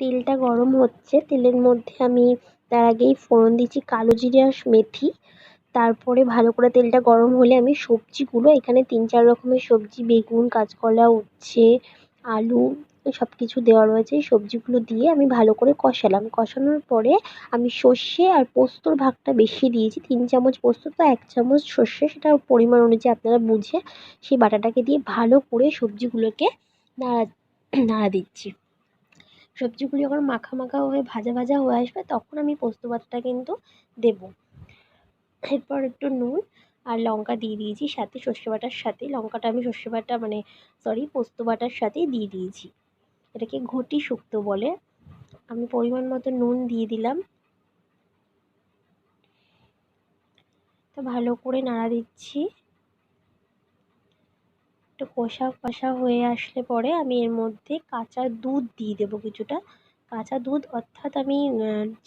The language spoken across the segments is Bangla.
তেলটা গরম হচ্ছে। তেলের মধ্যে আমি তার আগেই ফোড়ন দিচ্ছি কালো জিরে আর মেথি। তারপরে ভালো করে তেলটা গরম হলে আমি সবজিগুলো, এখানে তিন চার রকমের সবজি, বেগুন, কাঁচকলা, উচ্ছে, আলু সব কিছু দেওয়া রয়েছে। সবজিগুলো দিয়ে আমি ভালো করে কষালাম। কষানোর পরে আমি সর্ষে আর পোস্তর ভাগটা বেশি দিয়েছি, তিন চামচ পোস্ত তো এক চামচ সর্ষে সেটা পরিমাণ অনুযায়ী আপনারা বুঝে সেই বাটাটাকে দিয়ে ভালো করে সবজিগুলোকে নাড়া নাড়া দিচ্ছি। সবজিগুলো যখন মাখা মাখা হয়ে ভাজা ভাজা হয়ে আসবে, তখন আমি পোস্ত বাটাটা কিন্তু দেবো। এরপর একটু নুন আর লঙ্কা দিয়ে দিয়েছি, সাথে সর্ষে বাটার সাথে। লঙ্কাটা আমি সর্ষে বাটা মানে সরি পোস্ত বাটার সাথেই দিয়ে দিয়েছি। এটাকে ঘটি শুক্তো বলে। আমি পরিমাণ মতো নুন দিয়ে দিলাম। তো ভালো করে নাড়া দিচ্ছি। একটু কষা কষা হয়ে আসলে পরে আমি এর মধ্যে কাঁচা দুধ দিয়ে দেবো কিছুটা। কাঁচা দুধ অর্থাৎ আমি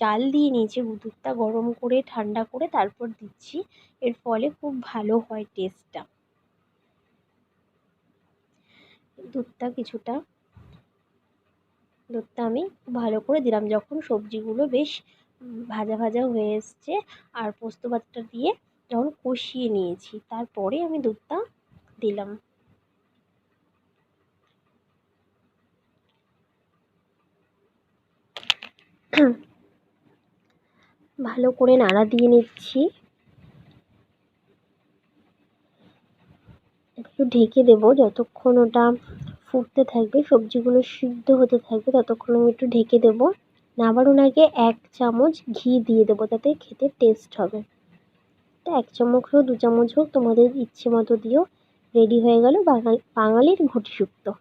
জাল দিয়ে নিয়েছি দুধটা গরম করে, ঠান্ডা করে তারপর দিচ্ছি। এর ফলে খুব ভালো হয় টেস্টটা দুধটা কিছুটা, দুধটা আমি ভালো করে দিলাম যখন সবজিগুলো বেশ ভাজা ভাজা হয়ে এসছে। আর পোস্ত বাটাটা দিয়ে যখন কষিয়ে নিয়েছি, তারপরে আমি দুধটা দিলাম। ভালো করে নাড়া দিয়ে নিচ্ছি। একটু ঢেকে দেবো, যতক্ষণ ওটা ফুটতে থাকবে, সবজিগুলো সিদ্ধ হতে থাকবে, ততক্ষণ আমি একটু ঢেকে দেবো। নামানোর আগে এক চামচ ঘি দিয়ে দেবো, তাতে খেতে টেস্ট হবে। তো এক চামচ হোক, দু চামচ হোক, তোমাদের ইচ্ছে মতো দিও। রেডি হয়ে গেল বাঙালির ঘটি শুক্তো